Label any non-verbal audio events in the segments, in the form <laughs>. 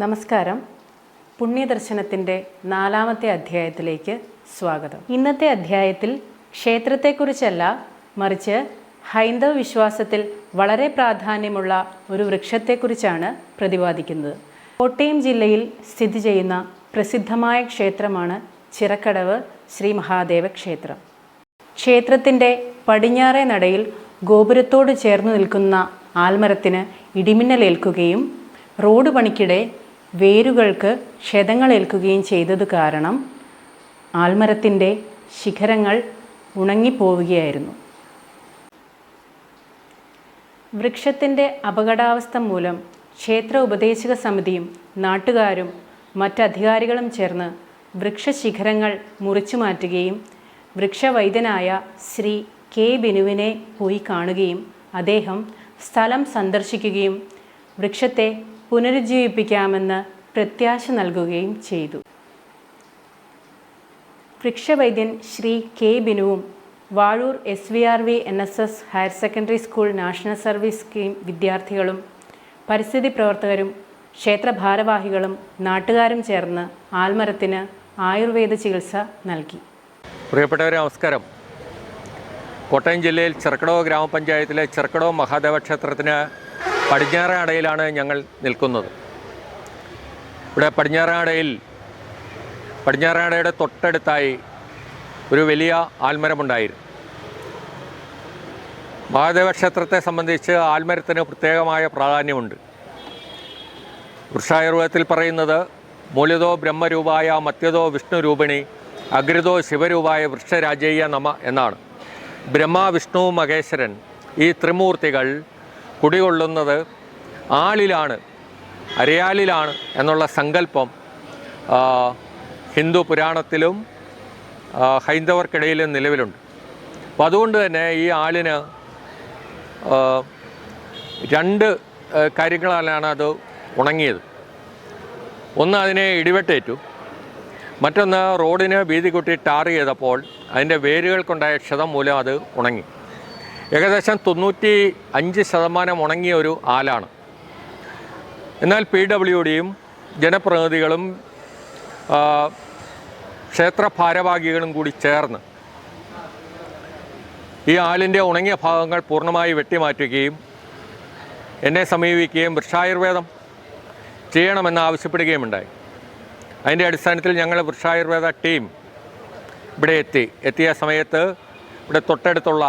നമസ്കാരം. പുണ്യദർശനത്തിന്റെ നാലാമത്തെ അധ്യായത്തിലേക്ക് സ്വാഗതം. ഇന്നത്തെ അധ്യായത്തിൽ ക്ഷേത്രത്തെക്കുറിച്ചല്ല മറിച്ച് ഹൈന്ദവ വിശ്വാസത്തിൽ വളരെ പ്രാധാന്യമുള്ള ഒരു വൃക്ഷത്തെക്കുറിച്ചാണ് പ്രതിപാദിക്കുന്നത്. കോട്ടയം ജില്ലയിൽ സ്ഥിതി ചെയ്യുന്ന പ്രസിദ്ധമായ ക്ഷേത്രമാണ് ചിറക്കടവ് ശ്രീ മഹാദേവ ക്ഷേത്രം. ക്ഷേത്രത്തിന്റെ പടിഞ്ഞാറേ നടയിൽ ഗോപുരത്തോട് ചേർന്ന് നിൽക്കുന്ന ആൽമരത്തിന് ഇടിമിന്നലേൽക്കുകയും റോഡ് പണിക്കിടെ വേരുകൾക്ക് ക്ഷതങ്ങളേൽക്കുകയും ചെയ്തത് കാരണം ആൽമരത്തിന്റെ ശിഖരങ്ങൾ ഉണങ്ങിപ്പോവുകയായിരുന്നു. വൃക്ഷത്തിന്റെ അപകടാവസ്ഥ മൂലം ക്ഷേത്ര ഉപദേശക സമിതിയും നാട്ടുകാരും മറ്റധികാരികളും ചേർന്ന് വൃക്ഷശിഖരങ്ങൾ മുറിച്ചു മാറ്റുകയും വൃക്ഷവൈദ്യനായ ശ്രീ കെ ബിനുവിനെ പോയി കാണുകയും അദ്ദേഹം സ്ഥലം സന്ദർശിക്കുകയും വൃക്ഷത്തെ പുനരുജ്ജീവിപ്പിക്കാമെന്ന് പ്രത്യാശ നൽകുകയും ചെയ്തു. വൃക്ഷവൈദ്യൻ Shri K ബിനുവും Vazhoor S V R V N S S higher secondary school national service scheme വിദ്യാർത്ഥികളും പരിസ്ഥിതി പ്രവർത്തകരും ക്ഷേത്ര ഭാരവാഹികളും നാട്ടുകാരും ചേർന്ന് ആൽമരത്തിന് ആയുർവേദ ചികിത്സ നൽകി. പ്രിയപ്പെട്ടവരെ നമസ്കാരം. കോട്ടയം ജില്ലയിൽ ചെറുക്കടവ് ഗ്രാമപഞ്ചായത്തിലെ ചെറുക്കടവ് മഹാദേവ ക്ഷേത്രത്തിന് പടിഞ്ഞാറടയിലാണ് ഞങ്ങൾ നിൽക്കുന്നത്. ഇവിടെ പടിഞ്ഞാറടയിൽ പടിഞ്ഞാറടയുടെ തൊട്ടടുത്തായി ഒരു വലിയ ആൽമരമുണ്ടായിരുന്നു. മഹാദേവ ക്ഷേത്രത്തെ സംബന്ധിച്ച് ആൽമരത്തിന് പ്രത്യേകമായ പ്രാധാന്യമുണ്ട്. വൃക്ഷായുർവേദത്തിൽ പറയുന്നത് മൂല്യതോ ബ്രഹ്മരൂപായ മത്യതോ വിഷ്ണു രൂപിണി അഗ്രതോ ശിവരൂപായ വൃക്ഷരാജയ്യ നമ എന്നാണ്. ബ്രഹ്മ വിഷ്ണു മഹേശ്വരൻ ഈ ത്രിമൂർത്തികൾ കുടികൊള്ളുന്നത് ആളിലാണ് അരയാലിലാണ് എന്നുള്ള സങ്കല്പം ഹിന്ദു പുരാണത്തിലും ഹൈന്ദവർക്കിടയിലും നിലവിലുണ്ട്. അപ്പം അതുകൊണ്ട് തന്നെ ഈ ആളിന് രണ്ട് കാര്യങ്ങളാലാണ് അത് ഉണങ്ങിയത്. ഒന്ന് അതിനെ ഇടിവെട്ടേറ്റു. മറ്റൊന്ന് റോഡിന് വീതി കൂട്ടി ടാർ ചെയ്തപ്പോൾ അതിന്റെ വേരുകൾക്കുണ്ടായ ക്ഷതം മൂലം അത് ഉണങ്ങി. ഏകദേശം തൊണ്ണൂറ്റി അഞ്ച് ശതമാനം ഉണങ്ങിയ ഒരു ആലാണ്. എന്നാൽ പി ഡബ്ല്യു ഡിയും ജനപ്രതിനിധികളും ക്ഷേത്ര ഭാരവാഹികളും കൂടി ചേർന്ന് ഈ ആലിന്റെ ഉണങ്ങിയ ഭാഗങ്ങൾ പൂർണമായി വെട്ടിമാറ്റുകയും എന്നെ സമീപിക്കുകയും വൃക്ഷായുർവേദം ചെയ്യണമെന്ന് ആവശ്യപ്പെടുകയും ഉണ്ടായി അതിന്റെ അടിസ്ഥാനത്തിൽ ഞങ്ങൾ വൃക്ഷായുർവേദ ടീം ഇവിടെ എത്തി. എത്തിയ സമയത്ത് ഇവിടെ തൊട്ടടുത്തുള്ള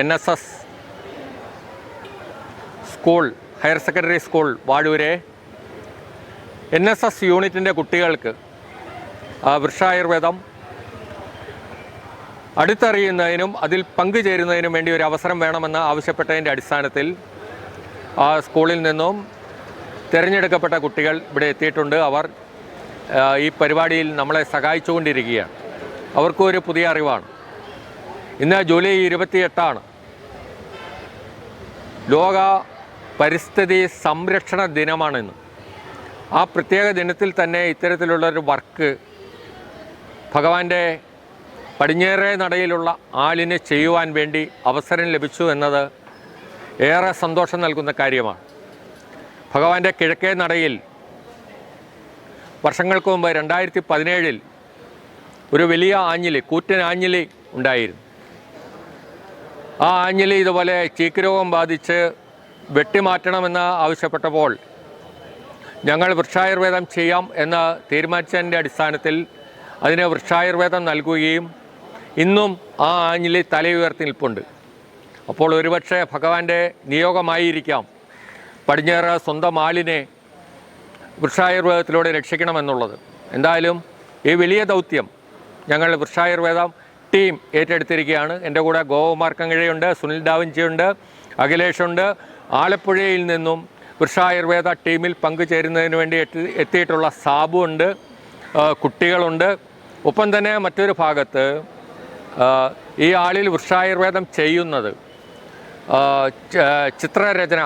N S S school higher secondary school വാഴൂരെ. N S S യൂണിറ്റിന്റെ കുട്ടികൾക്ക് വൃക്ഷായുർവേദം അടുത്തറിയുന്നതിനും അതിൽ പങ്കുചേരുന്നതിനും വേണ്ടി ഒരു അവസരം വേണമെന്ന് ആവശ്യപ്പെട്ടതിന്റെ അടിസ്ഥാനത്തിൽ ആ സ്കൂളിൽ നിന്നും തിരഞ്ഞെടുക്കപ്പെട്ട കുട്ടികൾ ഇവിടെ എത്തിയിട്ടുണ്ട്. അവർ ഈ പരിപാടിയിൽ നമ്മളെ സഹായിച്ചുകൊണ്ടിരിക്കുകയാണ്. അവർക്കും ഒരു പുതിയ അറിവാണ്. ഇന്ന് ജൂലൈ ഇരുപത്തിയെട്ടാണ്. ലോക പരിസ്ഥിതി സംരക്ഷണ ദിനമാണിന്ന് ആ പ്രത്യേക ദിനത്തിൽ തന്നെ ഇത്തരത്തിലുള്ളൊരു വർക്ക് ഭഗവാന്റെ പടിഞ്ഞേറെ നടയിലുള്ള ആളിനെ ചെയ്യുവാൻ വേണ്ടി അവസരം ലഭിച്ചു എന്നത് ഏറെ സന്തോഷം നൽകുന്ന കാര്യമാണ്. ഭഗവാന്റെ കിഴക്കേ നടയിൽ വർഷങ്ങൾക്ക് മുമ്പ് രണ്ടായിരത്തി പതിനേഴിൽ ഒരു വലിയ ആഞ്ഞിലി കൂറ്റൻ ആഞ്ഞിലി ഉണ്ടായിരുന്നു. ആ ആഞ്ഞിലി ഇതുപോലെ ചീക്ക് രോഗം ബാധിച്ച് വെട്ടിമാറ്റണമെന്ന് ആവശ്യപ്പെട്ടപ്പോൾ ഞങ്ങൾ വൃക്ഷായുർവേദം ചെയ്യാം എന്ന് തീരുമാനിച്ചതിന്റെ അടിസ്ഥാനത്തിൽ അതിന് വൃക്ഷായുർവേദം നൽകുകയും ഇന്നും ആ ആഞ്ഞിലി തലയുയർത്തി നിൽപ്പുണ്ട്. അപ്പോൾ ഒരുപക്ഷെ ഭഗവാന്റെ നിയോഗമായിരിക്കാം പടിഞ്ഞാറ് സ്വന്തം ആളിനെ വൃക്ഷായുർവേദത്തിലൂടെ രക്ഷിക്കണമെന്നുള്ളത്. എന്തായാലും ഈ വലിയ ദൗത്യം ഞങ്ങൾ വൃക്ഷായുർവേദം ടീം ഏറ്റെടുത്തിരിക്കുകയാണ്. എന്റെ കൂടെ ഗോകുമാർ കങ്കിഴയുണ്ട് സുനിൽ ഡാവിഞ്ചിയുണ്ട് അഖിലേഷുണ്ട്. ആലപ്പുഴയിൽ നിന്നും വൃക്ഷായുർവേദ ടീമിൽ പങ്കുചേരുന്നതിന് വേണ്ടി എത്തി എത്തിയിട്ടുള്ള സാബു ഉണ്ട് കുട്ടികളുണ്ട്. ഒപ്പം തന്നെ മറ്റൊരു ഭാഗത്ത് ഈ ആളിൽ വൃക്ഷായുർവേദം ചെയ്യുന്നത് ചിത്രരചന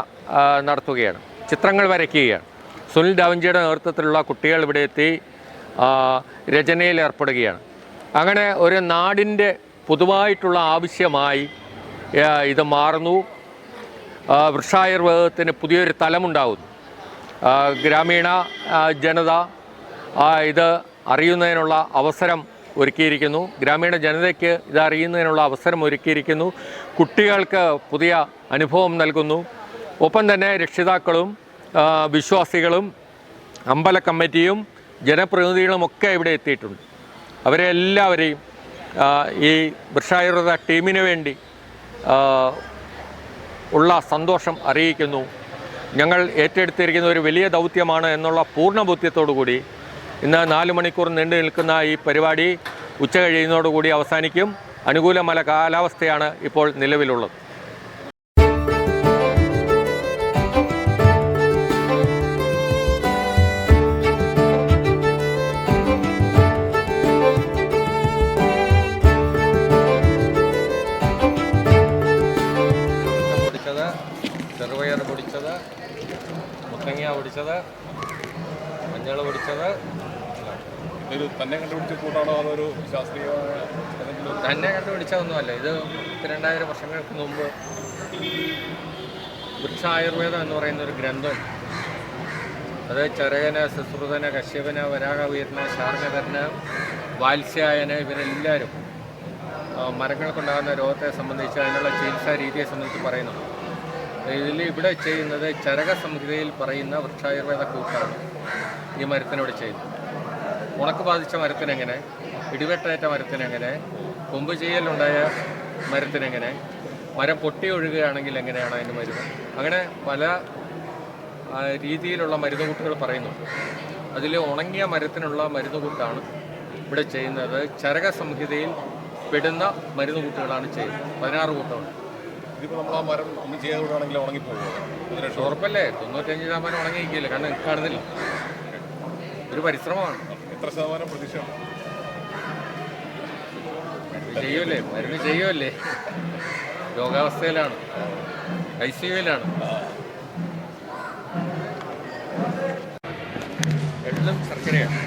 നടത്തുകയാണ് ചിത്രങ്ങൾ വരയ്ക്കുകയാണ്. സുനിൽ ഡാവിഞ്ചിയുടെ നേതൃത്വത്തിലുള്ള കുട്ടികൾ ഇവിടെ എത്തി രചനയിൽ ഏർപ്പെടുകയാണ്. അങ്ങനെ ഒരു നാടിന്റെ പൊതുവായിട്ടുള്ള ആവശ്യമായി ഇത് മാറുന്നു. വൃക്ഷായുർവേദത്തിന് പുതിയൊരു തലമുണ്ടാകുന്നു ഗ്രാമീണ ജനത ഇത് അറിയുന്നതിനുള്ള അവസരം ഒരുക്കിയിരിക്കുന്നു. ഗ്രാമീണ ജനതയ്ക്ക് ഇത് അറിയുന്നതിനുള്ള അവസരം ഒരുക്കിയിരിക്കുന്നു. കുട്ടികൾക്ക് പുതിയ അനുഭവം നൽകുന്നു. ഒപ്പം തന്നെ രക്ഷിതാക്കളും വിശ്വാസികളും അമ്പല കമ്മിറ്റിയും ജനപ്രതിനിധികളും ഒക്കെ ഇവിടെ എത്തിയിട്ടുണ്ട്. അവരെ എല്ലാവരെയും ഈ വൃക്ഷായുർവേദ ടീമിന് വേണ്ടി ഉള്ള സന്തോഷം അറിയിക്കുന്നു. ഞങ്ങൾ ഏറ്റെടുത്തിരിക്കുന്ന ഒരു വലിയ ദൗത്യമാണ് എന്നുള്ള പൂർണ ബോധ്യത്തോടുകൂടി ഇന്ന് നാല് മണിക്കൂർ നീണ്ടു നിൽക്കുന്ന ഈ പരിപാടി ഉച്ച കഴിയുന്നതോടുകൂടി അവസാനിക്കും. അനുകൂലമായ കാലാവസ്ഥയാണ് ഇപ്പോൾ നിലവിലുള്ളത്. പൊടിച്ചത്? മഞ്ഞൾ പൊടിച്ചത്? തന്നെ കണ്ടുപിടിച്ച കൂട്ടാണോ അതോ ഒരു ശാസ്ത്രീയമായ തന്നെ കണ്ടുപിടിച്ചതൊന്നുമല്ല. ഇത് രണ്ടായിരം വർഷങ്ങൾക്ക് മുമ്പ് വൃക്ഷായുർവേദം എന്ന് പറയുന്ന ഒരു ഗ്രന്ഥം. അത് ചരകന് സുശ്രുതന് കശ്യപന് വരാഹവീരന് ശാർഗധരന് വാത്സ്യായന് ഇവരെല്ലാവരും മരങ്ങൾക്കുണ്ടാകുന്ന രോഗത്തെ സംബന്ധിച്ച് അതിനുള്ള ചികിത്സാ രീതിയെ സംബന്ധിച്ച് പറയുന്നുണ്ട്. ഇതിൽ ഇവിടെ ചെയ്യുന്നത് ചരക സംഹിതയിൽ പറയുന്ന വൃക്ഷായുർവേദ കൂട്ടാണ്. ഈ മരത്തിനോട് ചെയ്യുന്നത്. ഉണക്ക് ബാധിച്ച മരത്തിനെങ്ങനെ ഇടിവെട്ടേറ്റ മരത്തിനെങ്ങനെ കൊമ്പ് ചെയ്യലുണ്ടായ മരത്തിനെങ്ങനെ മരം പൊട്ടി ഒഴുകുകയാണെങ്കിൽ എങ്ങനെയാണ് അതിന് മരുന്ന്? അങ്ങനെ പല രീതിയിലുള്ള മരുന്നുകൂട്ടുകൾ പറയുന്നുണ്ട്. അതിൽ ഉണങ്ങിയ മരത്തിനുള്ള മരുന്നുകൂട്ടാണ് ഇവിടെ ചെയ്യുന്നത്. ചരക സംഹിതയിൽ പെടുന്ന മരുന്നുകൂട്ടുകളാണ് ചെയ്യുന്നത്. പതിനാറ് കൂട്ടമുണ്ട്. ഇതിപ്പോൾ നമ്മൾ ആ മരം ഒന്നും ചെയ്യാതെ വിടുകയാണെങ്കിൽ ഉണങ്ങിപ്പോകും ഉറപ്പല്ലേ? തൊണ്ണൂറ്റഞ്ച് ശതമാനം ഉണങ്ങിയിരിക്കില്ല കാരണം കാണുന്നില്ല. ഒരു പരിശ്രമമാണ്. എത്ര ശതമാനം പ്രതീക്ഷയാണ് ചെയ്യുമല്ലേ മരുന്ന് ചെയ്യുമല്ലേ രോഗാവസ്ഥയിലാണ്. ഐ സി യുയിലാണ് എല്ലാം ശർക്കരയാണ്.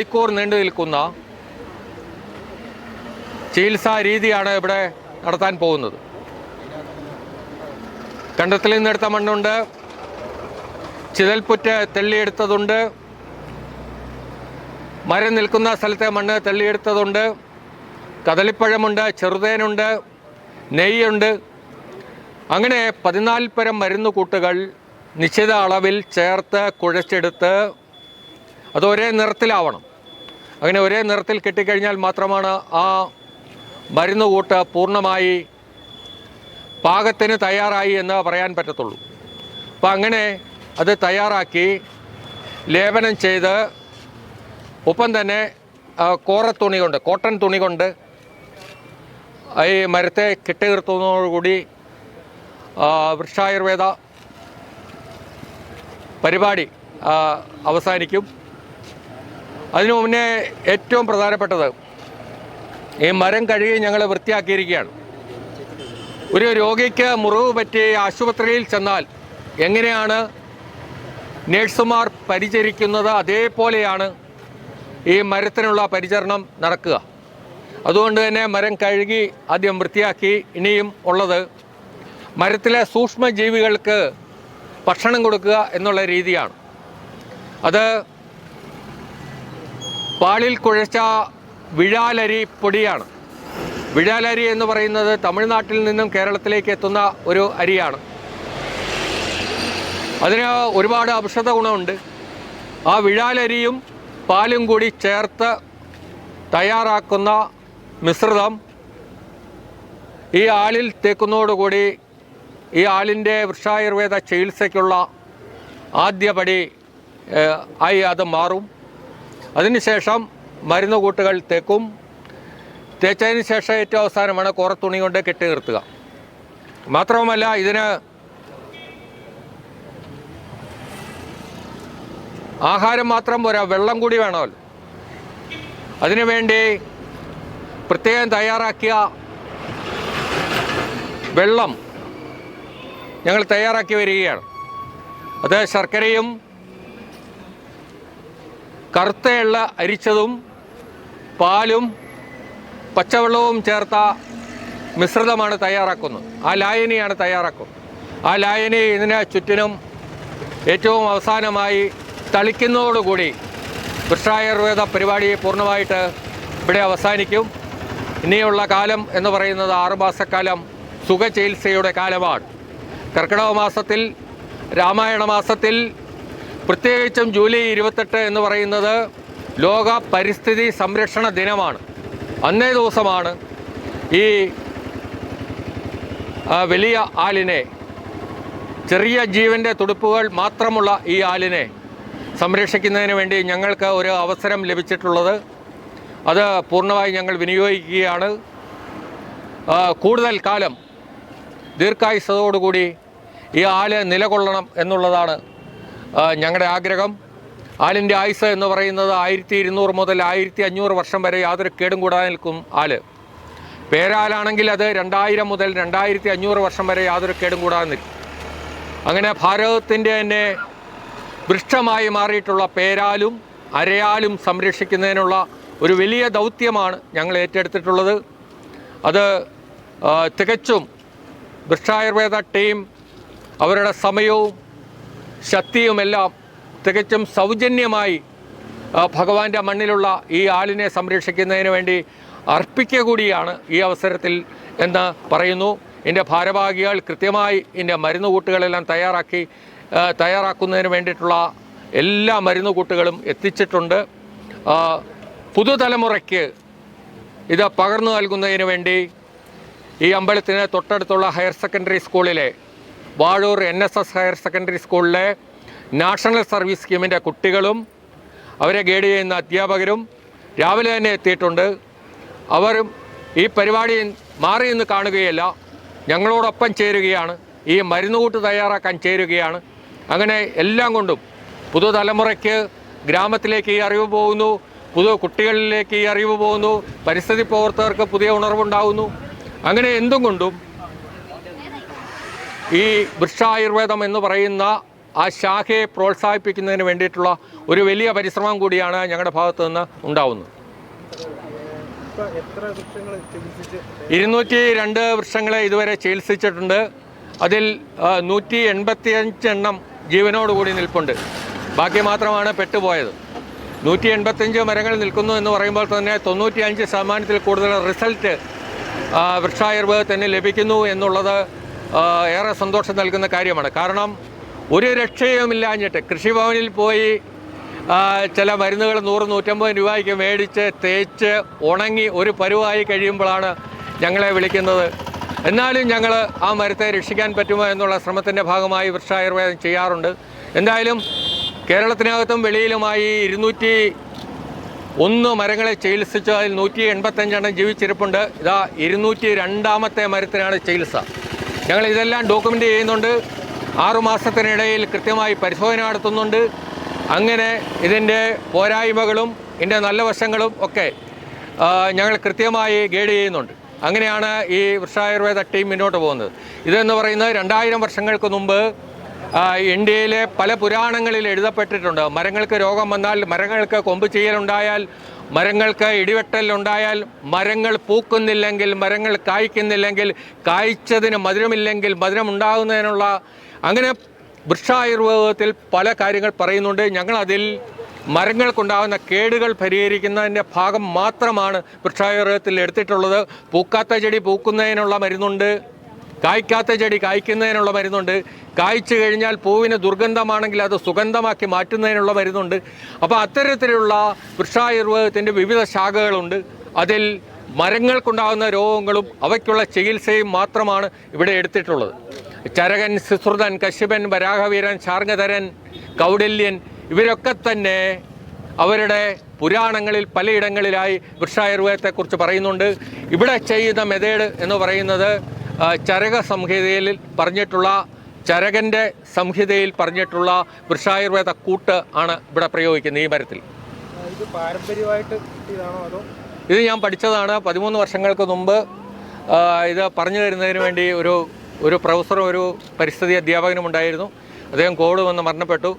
മണിക്കൂർ നീണ്ടു നിൽക്കുന്ന ചികിത്സാ രീതിയാണ് ഇവിടെ നടത്താൻ പോകുന്നത്. കണ്ടത്തിൽ നിന്നെടുത്ത മണ്ണുണ്ട്. ചിതൽപ്പുറ്റ് തെള്ളിയെടുത്തതുണ്ട്. മരം നിൽക്കുന്ന സ്ഥലത്തെ മണ്ണ് തെള്ളിയെടുത്തതുണ്ട്. കദളിപ്പഴമുണ്ട് ചെറുതേനുണ്ട് നെയ്യുണ്ട്. അങ്ങനെ പതിനാൽപ്പരം മരുന്ന് കൂട്ടുകൾ നിശ്ചിത അളവിൽ ചേർത്ത് കുഴച്ചെടുത്ത് അത് ഒരേ നിറത്തിലാവണം. അങ്ങനെ ഒരേ നിറത്തിൽ കിട്ടിക്കഴിഞ്ഞാൽ മാത്രമാണ് ആ മരുന്ന് കൂട്ട് പൂർണമായി പാകത്തിന് തയ്യാറായി എന്ന് പറയാൻ പറ്റത്തുള്ളൂ. അപ്പം അങ്ങനെ അത് തയ്യാറാക്കി ലേപനം ചെയ്ത് ഒപ്പം തന്നെ കോറ തുണി കൊണ്ട് കോട്ടൺ തുണി കൊണ്ട് ഈ മരത്തെ കെട്ടിനിർത്തുന്നതോടുകൂടി വൃക്ഷായുർവേദ പരിപാടി അവസാനിക്കും. അതിനു മുന്നേ ഏറ്റവും പ്രധാനപ്പെട്ടത് ഈ മരം കഴുകി ഞങ്ങൾ വൃത്തിയാക്കിയിരിക്കുകയാണ്. ഒരു രോഗിക്ക് മുറിവ് പറ്റി ആശുപത്രിയിൽ ചെന്നാൽ എങ്ങനെയാണ് നേഴ്സുമാർ പരിചരിക്കുന്നത്? അതേപോലെയാണ് ഈ മരത്തിനുള്ള പരിചരണം നടക്കുക. അതുകൊണ്ട് തന്നെ മരം കഴുകി ആദ്യം വൃത്തിയാക്കി ഇനിയും ഉള്ളത് മരത്തിലെ സൂക്ഷ്മജീവികൾക്ക് ഭക്ഷണം കൊടുക്കുക എന്നുള്ള രീതിയാണ്. അത് പാലിൽ കുഴച്ച വിഴാലരി പൊടിയാണ്. വിഴാലരി എന്ന് പറയുന്നത് തമിഴ്നാട്ടിൽ നിന്നും കേരളത്തിലേക്ക് എത്തുന്ന ഒരു അരിയാണ്. അതിന് ഒരുപാട് ഔഷധ ഗുണമുണ്ട്. ആ വിഴാലരിയും പാലും കൂടി ചേർത്ത് തയ്യാറാക്കുന്ന മിശ്രിതം ഈ ആളിൽ തേക്കുന്നതോടുകൂടി ഈ ആളിന്റെ വൃക്ഷായുർവേദ ചികിത്സയ്ക്കുള്ള ആദ്യപടി ആയി അത് മാറും. അതിനുശേഷം മരുന്ന് കൂട്ടുകൾ തേക്കും. തേച്ചതിന് ശേഷം ഏറ്റവും അവസാനമാണ് തുണി കൊണ്ട് കെട്ടി നിർത്തുക. മാത്രവുമല്ല ഇതിന് ആഹാരം മാത്രം പോരാ വെള്ളം കൂടി വേണമല്ലോ. അതിനുവേണ്ടി പ്രത്യേകം തയ്യാറാക്കിയ വെള്ളം ഞങ്ങൾ തയ്യാറാക്കി വരികയാണ്. അത് ശർക്കരയും കറുത്ത എള്ള അരിച്ചതും പാലും പച്ചവെള്ളവും ചേർത്ത മിശ്രിതമാണ് തയ്യാറാക്കുന്നത്. ആ ലായനിയാണ് തയ്യാറാക്കുന്നത്. ആ ലായനി ഇതിനെ ചുറ്റിനും ഏറ്റവും അവസാനമായി തളിക്കുന്നതോടുകൂടി കൃഷ്ണായുർവേദ പരിപാടി പൂർണമായിട്ട് ഇവിടെ അവസാനിക്കും. ഇനിയുള്ള കാലം എന്ന് പറയുന്നത് ആറുമാസക്കാലം സുഖചികിത്സയുടെ കാലമാണ്. കർക്കിടക മാസത്തിൽ രാമായണ മാസത്തിൽ പ്രത്യേകിച്ചും ജൂലൈ ഇരുപത്തെട്ട് എന്ന് പറയുന്നത് ലോക പരിസ്ഥിതി സംരക്ഷണ ദിനമാണ്. അന്നേ ദിവസമാണ് ഈ വലിയ ആലിനെ ചെറിയ ജീവന്റെ തുടുപ്പുകൾ മാത്രമുള്ള ഈ ആലിനെ സംരക്ഷിക്കുന്നതിന് വേണ്ടി ഞങ്ങൾക്ക് ഒരു അവസരം ലഭിച്ചിട്ടുള്ളത്. അത് പൂർണമായി ഞങ്ങൾ വിനിയോഗിക്കുകയാണ്. കൂടുതൽ കാലം ദീർഘായുസതോടുകൂടി ഈ ആൽ നിലകൊള്ളണം എന്നുള്ളതാണ് ഞങ്ങളുടെ ആഗ്രഹം ആലിന്റെ ആയുസ് എന്ന് പറയുന്നത് ആയിരത്തി ഇരുന്നൂറ് മുതൽ ആയിരത്തി അഞ്ഞൂറ് വർഷം വരെ യാതൊരു കേടും കൂടാതെ നിൽക്കും ആൽ പേരാലാണെങ്കിൽ അത് രണ്ടായിരം മുതൽ രണ്ടായിരത്തി അഞ്ഞൂറ് വർഷം വരെ യാതൊരു കേടും കൂടാതെ നിൽക്കും അങ്ങനെ ഭാരതത്തിന്റെ തന്നെ വൃക്ഷമായി മാറിയിട്ടുള്ള പേരാലും അരയാലും സംരക്ഷിക്കുന്നതിനുള്ള ഒരു വലിയ ദൗത്യമാണ് ഞങ്ങൾ ഏറ്റെടുത്തിട്ടുള്ളത്. അത് തികച്ചും വൃക്ഷായുർവേദ ടീം അവരുടെ സമയവും ശക്തിയുമെല്ലാം തികച്ചും സൗജന്യമായി ഭഗവാന്റെ മണ്ണിലുള്ള ഈ ആളിനെ സംരക്ഷിക്കുന്നതിന് വേണ്ടി അർപ്പിക്കുക കൂടിയാണ് ഈ അവസരത്തിൽ എന്ന് പറയുന്നു. എന്റെ ഭാരവാഹികൾ കൃത്യമായി എന്റെ മരുന്ന് കൂട്ടുകളെല്ലാം തയ്യാറാക്കി തയ്യാറാക്കുന്നതിന് വേണ്ടിയിട്ടുള്ള എല്ലാ മരുന്ന് കൂട്ടുകളും എത്തിച്ചിട്ടുണ്ട്. പുതുതലമുറയ്ക്ക് ഇത് പകർന്നു നൽകുന്നതിന് വേണ്ടി ഈ അമ്പലത്തിന് തൊട്ടടുത്തുള്ള ഹയർ സെക്കൻഡറി സ്കൂളിലെ Vazhoor N S S higher secondary സ്കൂളിലെ നാഷണൽ സർവീസ് സ്കീമിന്റെ കുട്ടികളും അവരെ ഗൈഡ് ചെയ്യുന്ന അധ്യാപകരും രാവിലെ തന്നെ എത്തിയിട്ടുണ്ട്. അവരും ഈ പരിപാടി മാറി നിന്ന് കാണുകയല്ല ഞങ്ങളോടൊപ്പം ചേരുകയാണ് ഈ മരുന്നുകൂട്ട് തയ്യാറാക്കാൻ ചേരുകയാണ്. അങ്ങനെ എല്ലാം കൊണ്ടും പുതുതലമുറയ്ക്ക് ഗ്രാമത്തിലേക്ക് ഈ അറിവ് പോകുന്നു പുതു കുട്ടികളിലേക്ക് ഈ അറിവ് പോകുന്നു പരിസ്ഥിതി പ്രവർത്തകർക്ക് പുതിയ ഉണർവുണ്ടാകുന്നു. അങ്ങനെ എന്തും കൊണ്ടും ഈ വൃക്ഷായുർവേദം എന്ന് പറയുന്ന ആ ശാഖയെ പ്രോത്സാഹിപ്പിക്കുന്നതിന് വേണ്ടിയിട്ടുള്ള ഒരു വലിയ പരിശ്രമം കൂടിയാണ് ഞങ്ങളുടെ ഭാഗത്തു നിന്ന് ഉണ്ടാവുന്നത്. ഇരുന്നൂറ്റി രണ്ട് വൃക്ഷങ്ങളെ ഇതുവരെ ചികിത്സിച്ചിട്ടുണ്ട്. അതിൽ നൂറ്റി എൺപത്തിയഞ്ച് എണ്ണം ജീവനോടുകൂടി നിൽപ്പുണ്ട്. ബാക്കി മാത്രമാണ് പെട്ടുപോയത്. നൂറ്റി എൺപത്തിയഞ്ച് മരങ്ങൾ നിൽക്കുന്നു എന്ന് പറയുമ്പോൾ തന്നെ തൊണ്ണൂറ്റി അഞ്ച് ശതമാനത്തിൽ കൂടുതൽ റിസൾട്ട് വൃക്ഷായുർവേദത്തിന് ലഭിക്കുന്നു എന്നുള്ളത് ഏറെ സന്തോഷം നൽകുന്ന കാര്യമാണ്. കാരണം ഒരു രക്ഷയുമില്ലാഞ്ഞിട്ട് കൃഷിഭവനിൽ പോയി ചില മരുന്നുകൾ നൂറ് നൂറ്റമ്പത് രൂപയ്ക്ക് മേടിച്ച് തേച്ച് ഉണങ്ങി ഒരു പരുവായി കഴിയുമ്പോഴാണ് ഞങ്ങളെ വിളിക്കുന്നത്. എന്നാലും ഞങ്ങൾ ആ മരത്തെ രക്ഷിക്കാൻ പറ്റുമോ എന്നുള്ള ശ്രമത്തിന്റെ ഭാഗമായി വൃക്ഷായുർവേദം ചെയ്യാറുണ്ട്. എന്തായാലും കേരളത്തിനകത്തും വെളിയിലുമായി ഇരുന്നൂറ്റി ഒന്ന് മരങ്ങളെ ചികിത്സിച്ചു അതിൽ നൂറ്റി എൺപത്തഞ്ചെണ്ണം ജീവിച്ചിരിപ്പുണ്ട്. ഇതാ ഇരുന്നൂറ്റി രണ്ടാമത്തെ മരത്തിനാണ് ചികിത്സ. ഞങ്ങൾ ഇതെല്ലാം ഡോക്യുമെന്റ് ചെയ്യുന്നുണ്ട്. ആറുമാസത്തിനിടയിൽ കൃത്യമായി പരിശോധന നടത്തുന്നുണ്ട്. അങ്ങനെ ഇതിന്റെ പോരായ്മകളും ഇതിന്റെ നല്ല വശങ്ങളും ഒക്കെ ഞങ്ങൾ കൃത്യമായി ഗൈഡ് ചെയ്യുന്നുണ്ട്. അങ്ങനെയാണ് ഈ വൃക്ഷായുർവേദ ടീം മുന്നോട്ട് പോകുന്നത്. ഇതെന്ന് പറയുന്നത് രണ്ടായിരം വർഷങ്ങൾക്ക് മുമ്പ് ഇന്ത്യയിലെ പല പുരാണങ്ങളിൽ എഴുതപ്പെട്ടിട്ടുണ്ട്. മരങ്ങൾക്ക് രോഗം വന്നാൽ മരങ്ങൾക്ക് കൊമ്പ് ചെയ്യലുണ്ടായാൽ മരങ്ങൾക്ക് ഇടിവെട്ടൽ ഉണ്ടായാൽ മരങ്ങൾ പൂക്കുന്നില്ലെങ്കിൽ മരങ്ങൾ കായ്ക്കുന്നില്ലെങ്കിൽ കായ്ച്ചതിന് മധുരമില്ലെങ്കിൽ മധുരം ഉണ്ടാകുന്നതിനുള്ള അങ്ങനെ വൃക്ഷായുർവേദത്തിൽ പല കാര്യങ്ങൾ പറയുന്നുണ്ട്. ഞങ്ങളതിൽ മരങ്ങൾക്കുണ്ടാകുന്ന കേടുകൾ പരിഹരിക്കുന്നതിന്റെ ഭാഗം മാത്രമാണ് വൃക്ഷായുർവേദത്തിൽ എടുത്തിട്ടുള്ളത്. പൂക്കാത്ത ചെടി പൂക്കുന്നതിനുള്ള മരുന്നുണ്ട്. കായ്ക്കാത്ത ചെടി കായ്ക്കുന്നതിനുള്ള മരുന്നുണ്ട്. കായ്ച്ചു കഴിഞ്ഞാൽ പൂവിന് ദുർഗന്ധമാണെങ്കിൽ അത് സുഗന്ധമാക്കി മാറ്റുന്നതിനുള്ള മരുന്നുണ്ട്. അപ്പോൾ അത്തരത്തിലുള്ള വൃക്ഷായുർവേദത്തിന്റെ വിവിധ ശാഖകളുണ്ട്. അതിൽ മരങ്ങൾക്കുണ്ടാകുന്ന രോഗങ്ങളും അവയ്ക്കുള്ള ചികിത്സയും മാത്രമാണ് ഇവിടെ എടുത്തിട്ടുള്ളത്. ചരകൻ ശുശ്രുതൻ കശ്യപൻ വരാഹവീരൻ ശാർങ്ങധരൻ കൗടല്യൻ ഇവരൊക്കെ തന്നെ അവരുടെ പുരാണങ്ങളിൽ പലയിടങ്ങളിലായി വൃക്ഷായുർവേദത്തെക്കുറിച്ച് പറയുന്നുണ്ട്. ഇവിടെ ചെയ്യുന്ന മെതേഡ് എന്ന് പറയുന്നത് ചരക സംഹിതയിൽ പറഞ്ഞിട്ടുള്ള ചരകന്റെ സംഹിതയിൽ പറഞ്ഞിട്ടുള്ള വൃക്ഷായുർവേദ കൂട്ട് ആണ് ഇവിടെ പ്രയോഗിക്കുന്നത് ഈ മരത്തിൽ. ഇത് ഞാൻ പഠിച്ചതാണ് പതിമൂന്ന് വർഷങ്ങൾക്ക് മുമ്പ്. ഇത് പറഞ്ഞു തരുന്നതിന് വേണ്ടി ഒരു ഒരു പ്രൊഫസറും ഒരു പരിസ്ഥിതി അധ്യാപകനും ഉണ്ടായിരുന്നു. അദ്ദേഹം കോവിഡ് വന്ന് മരണപ്പെട്ടു.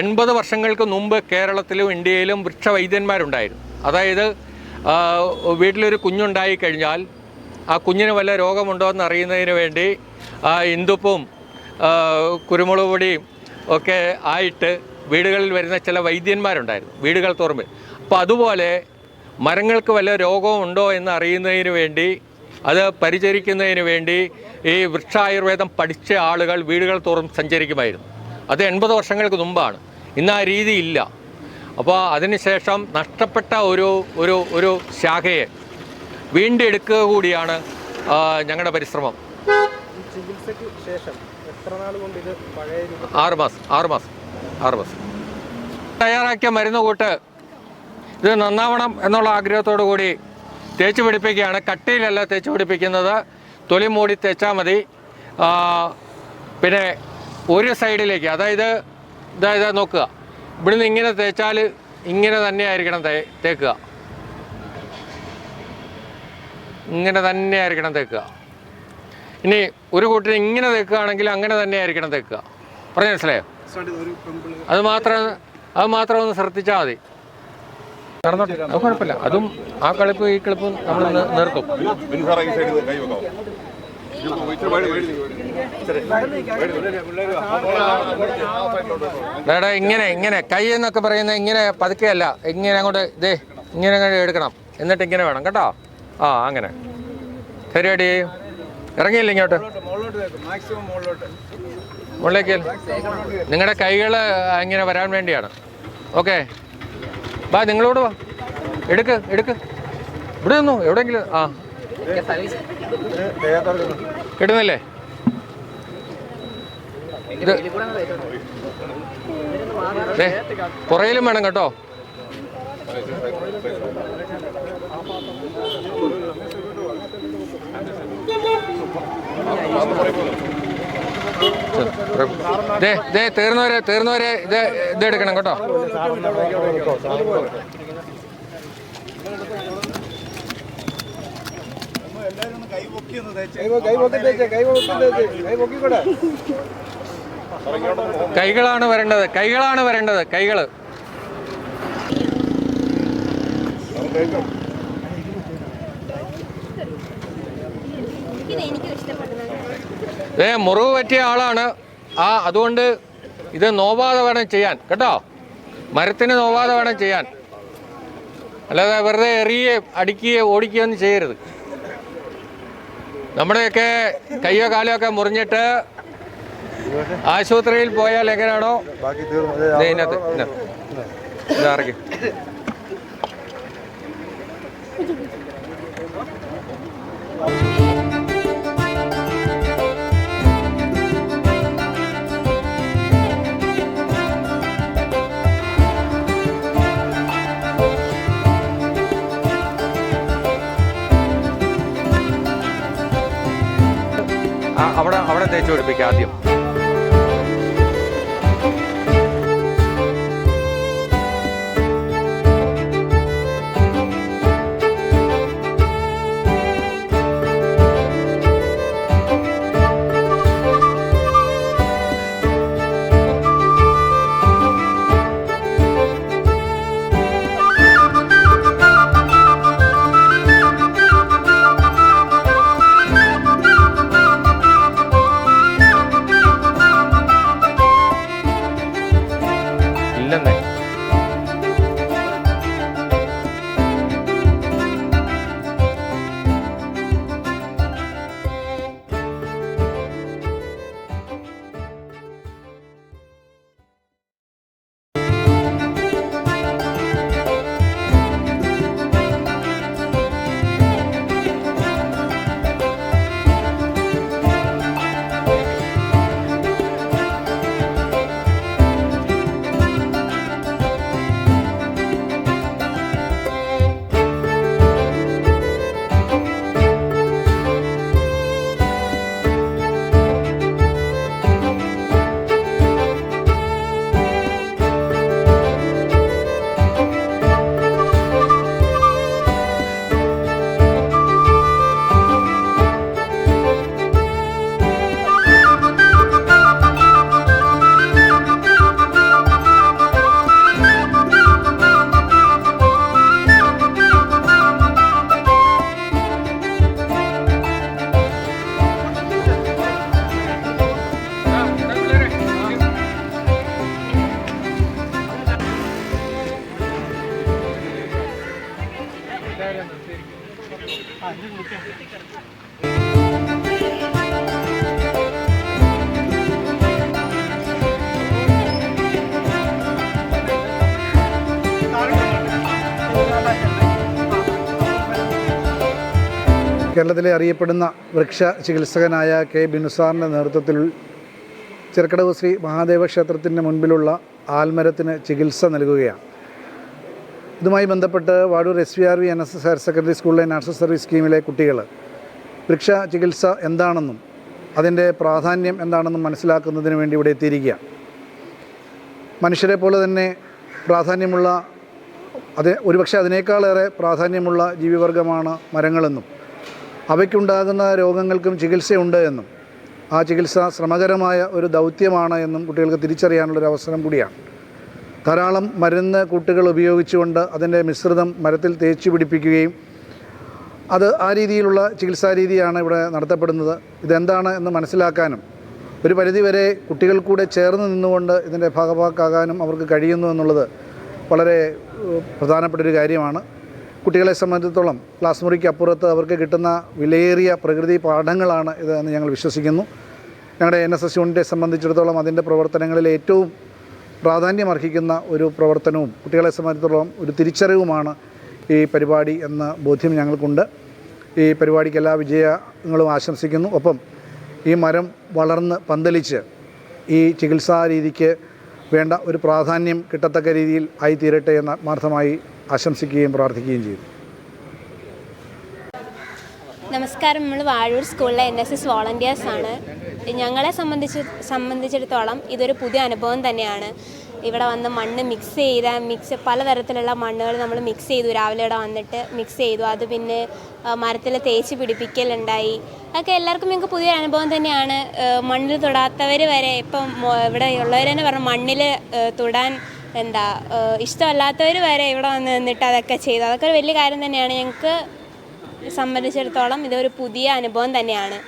എൺപത് വർഷങ്ങൾക്ക് മുമ്പ് കേരളത്തിലും ഇന്ത്യയിലും വൃക്ഷവൈദ്യന്മാരുണ്ടായിരുന്നു. അതായത് വീട്ടിലൊരു കുഞ്ഞുണ്ടായി കഴിഞ്ഞാൽ ആ കുഞ്ഞിന് വല്ല രോഗമുണ്ടോ എന്ന് അറിയുന്നതിന് വേണ്ടി ആ ഇന്ദുപ്പും കുരുമുളക് പൊടിയും ഒക്കെ ആയിട്ട് വീടുകളിൽ വരുന്ന ചില വൈദ്യന്മാരുണ്ടായിരുന്നു വീടുകൾ തോറും അപ്പോൾ അതുപോലെ മരങ്ങൾക്ക് വല്ല രോഗവും ഉണ്ടോ എന്ന് അറിയുന്നതിന് വേണ്ടി അത് പരിചരിക്കുന്നതിന് വേണ്ടി ഈ വൃക്ഷായുർവേദം പഠിച്ച ആളുകൾ വീടുകൾ തോറും സഞ്ചരിക്കുമായിരുന്നു. അത് എൺപത് വർഷങ്ങൾക്ക് മുമ്പാണ്. ഇന്ന് ആ രീതി ഇല്ല. അപ്പോൾ അതിനുശേഷം നഷ്ടപ്പെട്ട ഒരു ഒരു ഒരു ശാഖയെ വീണ്ടെടുക്കുക കൂടിയാണ് ഞങ്ങളുടെ പരിശ്രമം. ആറ് മാസം ആറ് മാസം ആറ് മാസം. തയ്യാറാക്കിയ മരുന്ന് കൂട്ട് ഇത് നന്നാവണം എന്നുള്ള ആഗ്രഹത്തോടു കൂടി തേച്ച് പിടിപ്പിക്കുകയാണ്. കട്ടിയിലല്ല തേച്ച് പിടിപ്പിക്കുന്നത്. തൊലി മൂടി തേച്ചാൽ മതി. പിന്നെ ഒരു സൈഡിലേക്ക് അതായത് ഇതായത് നോക്കുക. ഇവിടുന്ന് ഇങ്ങനെ തേച്ചാൽ ഇങ്ങനെ തന്നെ ആയിരിക്കണം തേ തേക്കുക. ഇങ്ങനെ തന്നെ ആയിരിക്കണം തേക്കുക. ഇനി ഒരു കൂട്ടിന് ഇങ്ങനെ തേക്കുകയാണെങ്കിൽ അങ്ങനെ തന്നെ ആയിരിക്കണം തേക്കുക. പറഞ്ഞു മനസ്സിലായോ? അത് മാത്രം അത് മാത്രം ഒന്ന് ശ്രദ്ധിച്ചാൽ മതി. നടന്നോട്ടെ. അത് കുഴപ്പമില്ല. അതും ആ കളിപ്പും ഈ കളിപ്പും നമ്മൾ നിർത്തും. ഡേടാ ഇങ്ങനെ ഇങ്ങനെ. കൈ എന്നൊക്കെ പറയുന്ന ഇങ്ങനെ പതുക്കെയല്ല. ഇങ്ങനെ അങ്ങോട്ട് ഇതേ ഇങ്ങനെ അങ്ങോട്ട് എടുക്കണം. എന്നിട്ട് ഇങ്ങനെ വേണം കേട്ടോ? ആ അങ്ങനെ. ശരിയടി. ഇറങ്ങിയില്ല ഇങ്ങോട്ട്? മുകളിലേക്ക്. നിങ്ങളുടെ കൈകൾ ഇങ്ങനെ വരാൻ വേണ്ടിയാണ്. ഓക്കെ. ബാ നിങ്ങളോട് വാ. എടുക്ക് എടുക്ക്. ഇവിടെ നിന്നു? എവിടെയെങ്കിലും? ആ. കിട്ടുന്നില്ലേ? ഇത് ദേ, പുറയിലും വേണം കേട്ടോ. തീർന്നവരെ തീർന്നവരെ ഇത് ഇത് എടുക്കണം കേട്ടോ. കൈകളാണ് വരേണ്ടത് കൈകളാണ് വരേണ്ടത് കൈകൾ. എനിക്കും ഏ മുറിവ് പറ്റിയ ആളാണ്. ആ അതുകൊണ്ട് ഇത് നോവാതെ വേണം ചെയ്യാൻ. കേട്ടോ? മരത്തിന് നോവാതെ വേണം ചെയ്യാൻ. അല്ലാതെ വെറുതെ എറിയുകയും അടിക്കുകയും ഓടിക്കുകയോ ഒന്നും ചെയ്യരുത്. നമ്മുടെയൊക്കെ കയ്യോ കാലോ ഒക്കെ മുറിഞ്ഞിട്ട് ആശുപത്രിയിൽ പോയാൽ എങ്ങനെയാണോ? ഇതിനകത്ത്. ഇതാ ഇറക്കി. <laughs> അവിടെ അവിടെ തേച്ച് പിടിപ്പിക്കുക ആദ്യം. കേരളത്തിലെ അറിയപ്പെടുന്ന വൃക്ഷ ചികിത്സകനായ കെ ബിനുസാറിന്റെ നേതൃത്വത്തിൽ ചെറുക്കടവ് ശ്രീ മഹാദേവ ക്ഷേത്രത്തിന്റെ മുൻപിലുള്ള ആൽമരത്തിന് ചികിത്സ നൽകുകയാണ്. ഇതുമായി ബന്ധപ്പെട്ട് Vazhoor S V R V N S S higher secondary സ്കൂളിലെ നാഷണൽ സർവീസ് സ്കീമിലെ കുട്ടികൾ വൃക്ഷ ചികിത്സ എന്താണെന്നും അതിന്റെ പ്രാധാന്യം എന്താണെന്നും മനസ്സിലാക്കുന്നതിന് വേണ്ടി ഇവിടെ എത്തിയിരിക്കുകയാണ്. മനുഷ്യരെ പോലെ തന്നെ പ്രാധാന്യമുള്ള അതെ ഒരുപക്ഷെ അതിനേക്കാളേറെ പ്രാധാന്യമുള്ള ജീവിവർഗമാണ് മരങ്ങളെന്നും അവയ്ക്കുണ്ടാകുന്ന രോഗങ്ങൾക്കും ചികിത്സയുണ്ട് എന്നും ആ ചികിത്സ ശ്രമകരമായ ഒരു ദൗത്യമാണ് എന്നും കുട്ടികൾക്ക് തിരിച്ചറിയാനുള്ളൊരു അവസരം കൂടിയാണ്. ധാരാളം മരുന്ന് കൂട്ടുകൾ ഉപയോഗിച്ചുകൊണ്ട് അതിന്റെ മിശ്രിതം മരത്തിൽ തേച്ച് പിടിപ്പിക്കുകയും അത് ആ രീതിയിലുള്ള ചികിത്സാ രീതിയാണ് ഇവിടെ നടത്തപ്പെടുന്നത്. ഇതെന്താണ് എന്ന് മനസ്സിലാക്കാനും ഒരു പരിധിവരെ കുട്ടികൾ കൂടെ ചേർന്ന് നിന്നുകൊണ്ട് ഇതിന്റെ ഭാഗഭാക്കാകാനും അവർക്ക് കഴിയുന്നു എന്നുള്ളത് വളരെ പ്രധാനപ്പെട്ടൊരു കാര്യമാണ്. കുട്ടികളെ സംബന്ധിച്ചിടത്തോളം ക്ലാസ് മുറിക്ക് അപ്പുറത്ത് അവർക്ക് കിട്ടുന്ന വിലയേറിയ പ്രകൃതി പാഠങ്ങളാണ് ഇത് എന്ന് ഞങ്ങൾ വിശ്വസിക്കുന്നു. ഞങ്ങളുടെ എൻ എസ് എസ് യൂണിറ്റെ സംബന്ധിച്ചിടത്തോളം അതിന്റെ പ്രവർത്തനങ്ങളിൽ ഏറ്റവും പ്രാധാന്യമർഹിക്കുന്ന ഒരു പ്രവർത്തനവും കുട്ടികളെ സംബന്ധിച്ചിടത്തോളം ഒരു തിരിച്ചറിവുമാണ് ഈ പരിപാടി എന്ന ബോധ്യം ഞങ്ങൾക്കുണ്ട്. ഈ പരിപാടിക്ക് എല്ലാ വിജയങ്ങളും ആശംസിക്കുന്നു. ഒപ്പം ഈ മരം വളർന്ന് പന്തലിച്ച് ഈ ചികിത്സാ രീതിക്ക് വേണ്ട ഒരു പ്രാധാന്യം കിട്ടത്തക്ക രീതിയിൽ ആയിത്തീരട്ടെ എന്ന് ആത്മാർത്ഥമായി ആശംസിക്കുകയും പ്രാർത്ഥിക്കുകയും ചെയ്തു. നമസ്കാരം. നമ്മൾ വാഴൂർ സ്കൂളിലെ എൻ എസ് എസ് വോളണ്ടിയേഴ്സ് ആണ്. ഞങ്ങളെ സംബന്ധിച്ച് സംബന്ധിച്ചിടത്തോളം ഇതൊരു പുതിയ അനുഭവം തന്നെയാണ്. ഇവിടെ വന്ന് മണ്ണ് മിക്സ് ചെയ്ത മിക്സ് പലതരത്തിലുള്ള മണ്ണുകൾ നമ്മൾ മിക്സ് ചെയ്തു. രാവിലെ ഇവിടെ വന്നിട്ട് മിക്സ് ചെയ്തു. അത് പിന്നെ മരത്തിൽ തേച്ച് പിടിപ്പിക്കലുണ്ടായി. അതൊക്കെ എല്ലാവർക്കും ഞങ്ങൾക്ക് പുതിയൊരു അനുഭവം തന്നെയാണ്. മണ്ണിൽ തൊടാത്തവർ വരെ ഇപ്പം മൊ- ഇവിടെ ഉള്ളവർ തന്നെ പറഞ്ഞു മണ്ണിൽ തൊടാൻ എന്താ ഇഷ്ടമല്ലാത്തവർ വരെ ഇവിടെ വന്ന് നിന്നിട്ട് അതൊക്കെ ചെയ്തു. അതൊക്കെ ഒരു വലിയ കാര്യം തന്നെയാണ്. ഞങ്ങൾക്ക് സംബന്ധിച്ചിടത്തോളം ഇതൊരു പുതിയ അനുഭവം തന്നെയാണ്.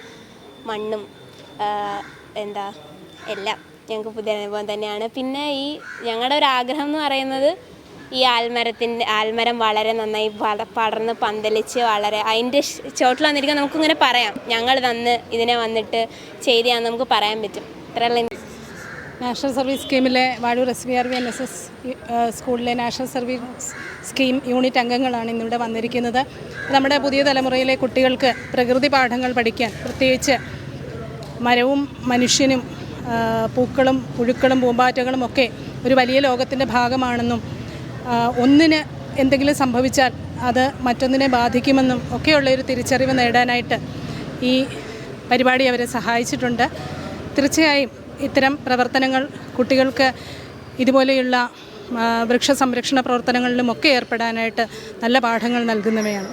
മണ്ണും എന്താ എല്ലാം ഞങ്ങൾക്ക് പുതിയ അനുഭവം തന്നെയാണ്. പിന്നെ ഈ ഞങ്ങളുടെ ഒരു ആഗ്രഹം എന്ന് പറയുന്നത് ഈ ആൽമരത്തിന്റെ ആൽമരം വളരെ നന്നായി പട പടർന്ന് പന്തലിച്ച് വളരെ അതിന്റെ ചോട്ടിൽ വന്നിരിക്കാൻ നമുക്കിങ്ങനെ പറയാം. ഞങ്ങൾ തന്ന് ഇതിനെ വന്നിട്ട് ചെയ്തെയാന്ന് നമുക്ക് പറയാൻ പറ്റും. ഇത്രയുള്ള national service സ്കീമിലെ Vazhoor S V R V N S S സ്കൂളിലെ നാഷണൽ സർവീസ് സ്കീം യൂണിറ്റ് അംഗങ്ങളാണ് ഇന്നിവിടെ വന്നിരിക്കുന്നത്. നമ്മുടെ പുതിയ തലമുറയിലെ കുട്ടികൾക്ക് പ്രകൃതി പാഠങ്ങൾ പഠിക്കാൻ പ്രത്യേകിച്ച് മരവും മനുഷ്യനും പൂക്കളും പുഴുക്കളും പൂമ്പാറ്റകളും ഒക്കെ ഒരു വലിയ ലോകത്തിന്റെ ഭാഗമാണെന്നും ഒന്നിന് എന്തെങ്കിലും സംഭവിച്ചാൽ അത് മറ്റൊന്നിനെ ബാധിക്കുമെന്നും ഒക്കെയുള്ള ഒരു തിരിച്ചറിവ് നേടാനായിട്ട് ഈ പരിപാടി അവരെ സഹായിച്ചിട്ടുണ്ട്. തീർച്ചയായും ഇത്തരം പ്രവർത്തനങ്ങൾ കുട്ടികൾക്ക് ഇതുപോലെയുള്ള വൃക്ഷ സംരക്ഷണ പ്രവർത്തനങ്ങളിലുമൊക്കെ ഏർപ്പെടാനായിട്ട് നല്ല പാഠങ്ങൾ നൽകുന്നവയാണ്.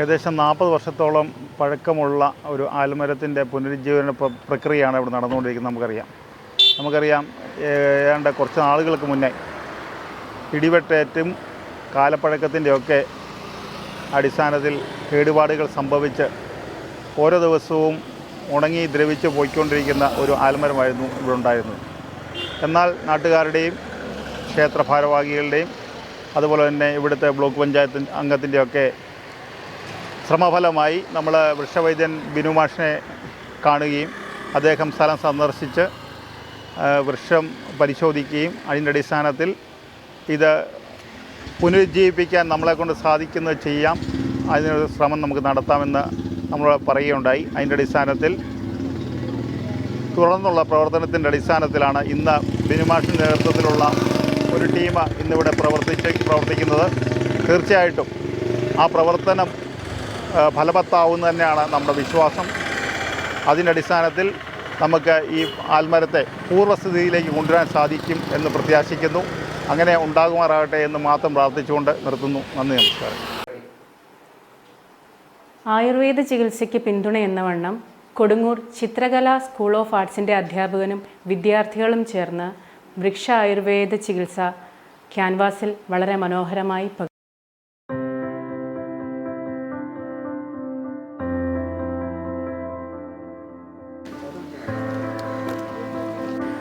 ഏകദേശം നാൽപ്പത് വർഷത്തോളം പഴക്കമുള്ള ഒരു ആൽമരത്തിന്റെ പുനരുജ്ജീവന പ്രക്രിയയാണ് ഇവിടെ നടന്നുകൊണ്ടിരിക്കുന്നത് നമുക്കറിയാം. നമുക്കറിയാം ഏതാണ്ട് കുറച്ച് നാളുകൾക്ക് മുന്നേ ഇടിവെട്ടേറ്റും കാലപ്പഴക്കത്തിന്റെയൊക്കെ അടിസ്ഥാനത്തിൽ കേടുപാടുകൾ സംഭവിച്ച് ഓരോ ദിവസവും ഉണങ്ങി ദ്രവിച്ച് പോയിക്കൊണ്ടിരിക്കുന്ന ഒരു ആൽമരമായിരുന്നു ഇവിടെ ഉണ്ടായിരുന്നത്. എന്നാൽ നാട്ടുകാരുടെയും ക്ഷേത്ര ഭാരവാഹികളുടെയും അതുപോലെ തന്നെ ഇവിടുത്തെ ബ്ലോക്ക് പഞ്ചായത്ത് അംഗത്തിന്റെയൊക്കെ ശ്രമഫലമായി നമ്മൾ വൃക്ഷവൈദ്യൻ ബിനുമാഷിനെ കാണുകയും അദ്ദേഹം സ്ഥലം സന്ദർശിച്ച് വൃക്ഷം പരിശോധിക്കുകയും അതിന്റെ അടിസ്ഥാനത്തിൽ ഇത് പുനരുജ്ജീവിപ്പിക്കാൻ നമ്മളെക്കൊണ്ട് സാധിക്കുന്നത് ചെയ്യാം. അതിനൊരു ശ്രമം നമുക്ക് നടത്താമെന്ന് നമ്മൾ പറയുകയുണ്ടായി. അതിന്റെ അടിസ്ഥാനത്തിൽ തുടർന്നുള്ള പ്രവർത്തനത്തിന്റെ അടിസ്ഥാനത്തിലാണ് ഇന്ന് ബിനുമാഷിന്റെ നേതൃത്വത്തിലുള്ള ഒരു ടീം ഇന്നിവിടെ പ്രവർത്തിച്ച് പ്രവർത്തിക്കുന്നത്. തീർച്ചയായിട്ടും ആ പ്രവർത്തനം ഫലവത്താവുന്ന തന്നെയാണ് നമ്മുടെ വിശ്വാസം. അതിന്റെ അടിസ്ഥാനത്തിൽ നമുക്ക് ഈ ആൽമരത്തെ പൂർവസ്ഥിതിയിലേക്ക് കൊണ്ടുവരാൻ സാധിക്കും എന്ന് പ്രത്യാശിക്കുന്നു. അങ്ങനെ ഉണ്ടാകുമാറാകട്ടെ എന്ന് മാത്രം പ്രാർത്ഥിച്ചുകൊണ്ട് നിർത്തുന്നു. നന്ദി നമസ്കാരം. ആയുർവേദ ചികിത്സയ്ക്ക് പിന്തുണയെന്ന വണ്ണം കൊടുങ്ങൂർ ചിത്രകല സ്കൂൾ ഓഫ് ആർട്സിന്റെ അധ്യാപകനും വിദ്യാർത്ഥികളും ചേർന്ന് വൃക്ഷ ആയുർവേദ ചികിത്സ ക്യാൻവാസിൽ വളരെ മനോഹരമായി.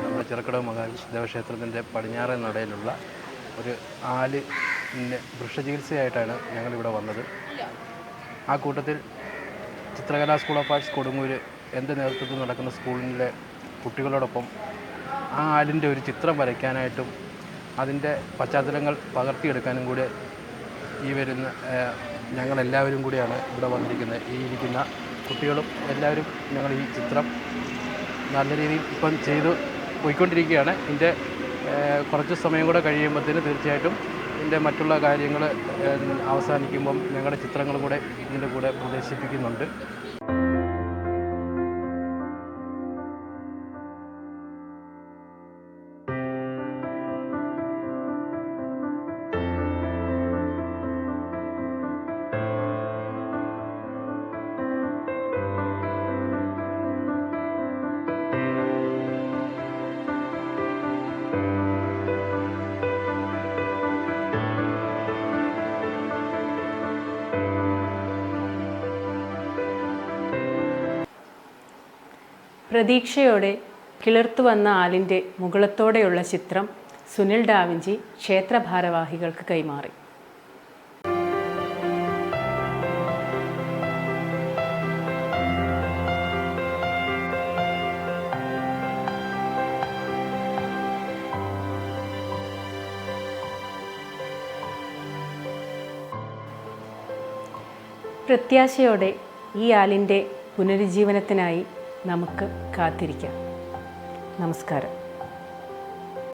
നമ്മുടെ ചിറക്കടവ് മഹാദേവ ക്ഷേത്രത്തിന്റെ പടിഞ്ഞാറൻ നടയിലുള്ള ഒരു ആൽ വൃക്ഷചികിത്സയായിട്ടാണ് ഞങ്ങളിവിടെ വന്നത് ആ കൂട്ടത്തിൽ Chitrakala school of arts Kodungoor എന്റെ നേതൃത്വത്തിൽ നടക്കുന്ന സ്കൂളിലെ കുട്ടികളോടൊപ്പം ആ ആലിന്റെ ഒരു ചിത്രം വരയ്ക്കാനായിട്ടും അതിന്റെ പശ്ചാത്തലങ്ങൾ പകർത്തിയെടുക്കാനും കൂടി ഈ വരുന്ന ഞങ്ങളെല്ലാവരും കൂടിയാണ് ഇവിടെ വന്നിരിക്കുന്നത്. ഈ ഇരിക്കുന്ന കുട്ടികളും എല്ലാവരും ഞങ്ങൾ ഈ ചിത്രം നല്ല രീതിയിൽ ഇപ്പം ചെയ്തു പോയിക്കൊണ്ടിരിക്കുകയാണ്. ഇതിന്റെ കുറച്ച് സമയം കൂടെ കഴിയുമ്പോഴത്തേന് തീർച്ചയായിട്ടും ഇതിന്റെ മറ്റുള്ള കാര്യങ്ങൾ അവസാനിക്കുമ്പം ഞങ്ങളുടെ ചിത്രങ്ങളും കൂടെ ഇതിന്റെ കൂടെ പ്രദർശിപ്പിക്കുന്നുണ്ട്. പ്രതീക്ഷയോടെ കിളിർത്തു വന്ന ആലിന്റെ മുകളത്തോടെയുള്ള ചിത്രം സുനിൽ ഡാവിഞ്ചി ക്ഷേത്ര ഭാരവാഹികൾക്ക് കൈമാറി. പ്രത്യാശയോടെ ഈ ആലിന്റെ പുനരുജ്ജീവനത്തിനായി നമുക്ക് കാത്തിരിക്കാം. നമസ്കാരം.